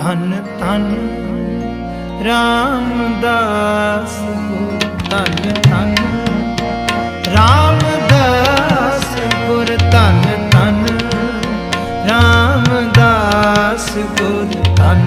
ਧਨ ਧੰਨ ਰਾਮਦਾਸ ਗੁਰ ਧਨ ਧੰਨ ਰਾਮਦਾਸ ਗੁਰ ਧਨ ਧਨ ਰਾਮਦਾਸ ਗੁਰ ਧੰਨ।